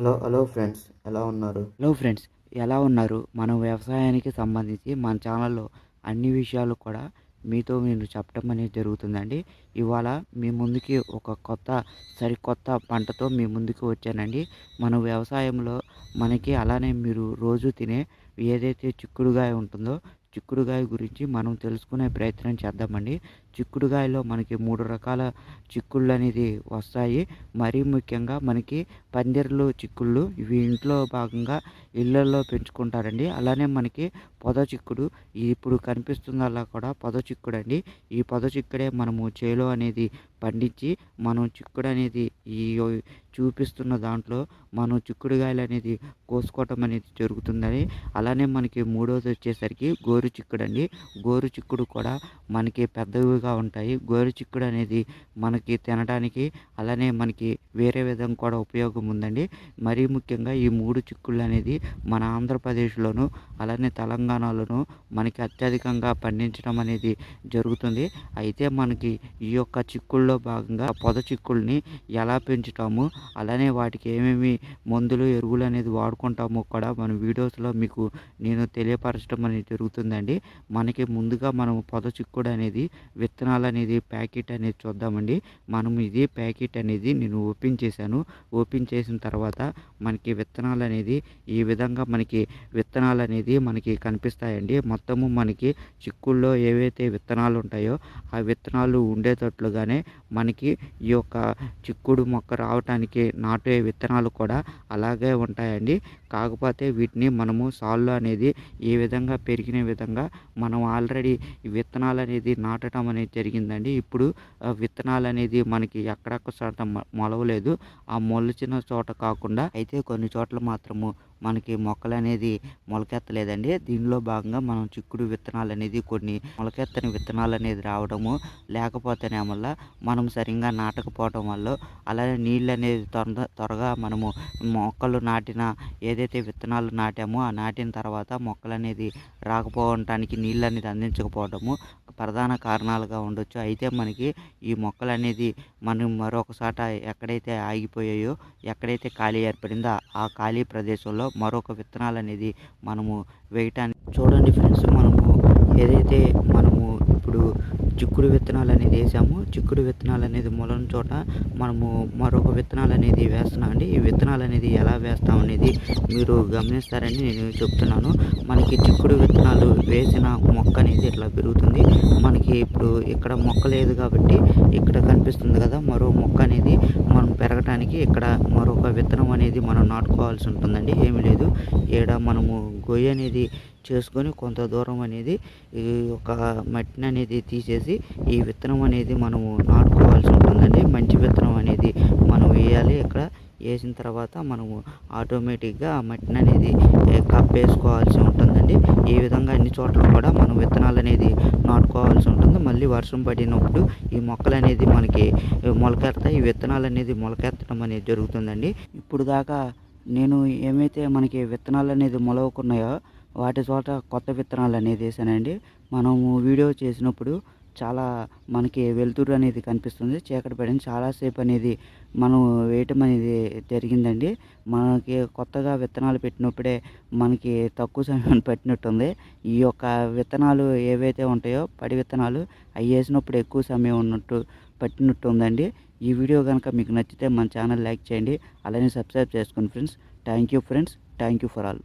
Hello hello friends ఎలా ఉన్నారు? Hello friends ఎలా ఉన్నారు? మనం వ్యవసాయానికి సంబంధించి మన ఛానల్లో అన్ని విషయాలు కూడా మీతో నేను చెప్పడం అనేది జరుగుతుందండి. ఇవాళ మీ ముందుకి ఒక కొత్త సరికొత్త పంటతో మీ ముందుకు వచ్చానండి. మన వ్యవసాయంలో మనకి అలానే మీరు రోజు తినే ఏదైతే చిక్కుడుగాయ ఉంటుందో చిక్కుడుగాయ గురించి మనం తెలుసుకునే ప్రయత్నం చేద్దామండి. చిక్కుడుగాయలో మనకి మూడు రకాల చిక్కుళ్ళు అనేది వస్తాయి. మరీ ముఖ్యంగా మనకి పందిర్లు చిక్కుళ్ళు ఇవి ఇంట్లో భాగంగా ఇళ్ళల్లో పెంచుకుంటారండి. అలానే మనకి పొద చిక్కుడు ఇప్పుడు కనిపిస్తుందల్లా కూడా పొద చిక్కుడు అండి ఈ పొద చిక్కుడే మనము చేలో అనేది పండించి మనం చిక్కుడు అనేది ఈ చూపిస్తున్న దాంట్లో మనం చిక్కుడుగాయలు అనేది కోసుకోవటం అనేది జరుగుతుందని. అలానే మనకి మూడోది వచ్చేసరికి గోరు చిక్కుడు అండి గోరు చిక్కుడు కూడా మనకి పెద్దవిగా ఉంటాయి. గోరు చిక్కుడు అనేది మనకి తినడానికి అలానే మనకి వేరే విధంగా కూడా ఉపయోగం ఉందండి. మరీ ముఖ్యంగా ఈ మూడు చిక్కుళ్ళు అనేది మన ఆంధ్రప్రదేశ్లోను అలానే తెలంగాణలోను మనకి అత్యధికంగా పండించడం అనేది జరుగుతుంది. అయితే మనకి ఈ యొక్క చిక్కుల్లో భాగంగా పొద చిక్కుల్ని ఎలా పెంచుతాము అలానే వాటికి ఏమేమి మందులు ఎరువులు అనేది వాడుకుంటామో కూడా మన వీడియోస్లో మీకు నేను తెలియపరచడం అనేది జరుగుతుందండి. మనకి ముందుగా మనం పొద చిక్కుడు అనేది విత్తనాలు అనేది ప్యాకెట్ అనేది చూద్దామండి. మనం ఇది ప్యాకెట్ అనేది నేను ఓపెన్ చేశాను. ఓపెన్ చేసిన తర్వాత మనకి విత్తనాలు అనేది ఈ విధంగా మనకి విత్తనాలు అనేది మనకి కనిపిస్తాయండి. మొత్తము మనకి చిక్కుల్లో ఏవైతే విత్తనాలు ఉంటాయో ఆ విత్తనాలు ఉండేటట్లుగానే మనకి ఈ యొక్క చిక్కుడు మొక్క రావటానికి నాటే విత్తనాలు కూడా అలాగే ఉంటాయండి. కాకపోతే వీటిని మనము సాల్లో అనేది ఏ విధంగా పెరిగిన విధంగా మనం ఆల్రెడీ విత్తనాలు అనేది నాటడం అనేది జరిగిందండి. ఇప్పుడు విత్తనాలు అనేది మనకి ఎక్కడెక్కడ చోట మొలవలేదు. ఆ మొలిచిన చోట కాకుండా అయితే కొన్ని చోట్ల మాత్రము మనకి మొక్కలు అనేది మొలకెత్తలేదండి. దీనిలో భాగంగా మనం చిక్కుడు విత్తనాలు అనేది కొన్ని మొలకెత్తని విత్తనాలు అనేది రావడము లేకపోతేనే వల్ల మనం సరిగ్గా నాటకపోవడం వల్ల అలానే నీళ్ళు అనేది త్వర త్వరగా మనము మొక్కలు నాటిన ఏదైతే విత్తనాలు నాటామో ఆ నాటిన తర్వాత మొక్కలు అనేది రాకపోవటానికి నీళ్ళు అనేది అందించకపోవడము ప్రధాన కారణాలుగా ఉండొచ్చు. అయితే మనకి ఈ మొక్కలు అనేది మనం మరొకసాట ఎక్కడైతే ఆగిపోయాయో ఎక్కడైతే ఖాళీ ఏర్పడిందో ఆ ఖాళీ ప్రదేశంలో మరొక విత్తనాలు అనేది మనము వేయటానికి చూడండి ఫ్రెండ్స్ మనము ఏదైతే మనము ఇప్పుడు చిక్కుడు విత్తనాలు అనేది వేసాము. చిక్కుడు విత్తనాలు అనేది మొలన చోట మనము మరొక విత్తనాలు అనేది వేస్తున్నాం అండి. ఈ విత్తనాలు అనేది ఎలా వేస్తాం అనేది మీరు గమనిస్తారని నేను చెప్తున్నాను. మనకి చిక్కుడు విత్తనాలు వేసిన మొక్క అనేది ఇట్లా పెరుగుతుంది. మనకి ఇప్పుడు ఇక్కడ మొక్క లేదు కాబట్టి ఇక్కడ కనిపిస్తుంది కదా మరో మొక్క అనేది మనం పెరగటానికి ఇక్కడ మరొక విత్తనం అనేది మనం నాటుకోవాల్సి ఉంటుందండి. ఏమీ లేదు. ఈడ మనము గొయ్యి అనేది చేసుకొని కొంత దూరం అనేది ఈ యొక్క మట్టిని అనేది తీసేసి ఈ విత్తనం అనేది మనము నాటుకోవాల్సి ఉంటుందండి. మంచి విత్తనం అనేది మనం వేయాలి. ఇక్కడ వేసిన తర్వాత మనము ఆటోమేటిక్గా ఆ మట్టిని అనేది కప్పేసుకోవాల్సి ఉంటుందండి. ఈ విధంగా అన్ని చోట్ల కూడా మనం విత్తనాలు అనేది నాటుకోవాల్సి ఉంటుంది. మళ్ళీ వర్షం పడినప్పుడు ఈ మొక్కలు అనేది మనకి మొలకెత్తాయి ఈ విత్తనాలు అనేది మొలకెత్తడం అనేది జరుగుతుందండి. ఇప్పుడు దాకా నేను ఏమైతే మనకి విత్తనాలు అనేది మొలవకున్నాయో వాటి చోట కొత్త విత్తనాలు అనేది వేసానండి. మనము వీడియో చేసినప్పుడు చాలా మనకి వెలుతురు అనేది కనిపిస్తుంది. చీకటి పడింది చాలాసేపు అనేది మనం వేయటం అనేది జరిగిందండి. మనకి కొత్తగా విత్తనాలు పెట్టినప్పుడే మనకి తక్కువ సమయం పట్టినట్టుంది. ఈ యొక్క విత్తనాలు ఏవైతే ఉంటాయో పడి విత్తనాలు అవి వేసినప్పుడు ఎక్కువ సమయం ఉన్నట్టు పట్టినట్టు ఉందండి ఈ వీడియో కనుక మీకు నచ్చితే మన ఛానల్ లైక్ చేయండి. అలానే సబ్స్క్రైబ్ చేసుకోండి friends. Thank you friends. Thank you for all.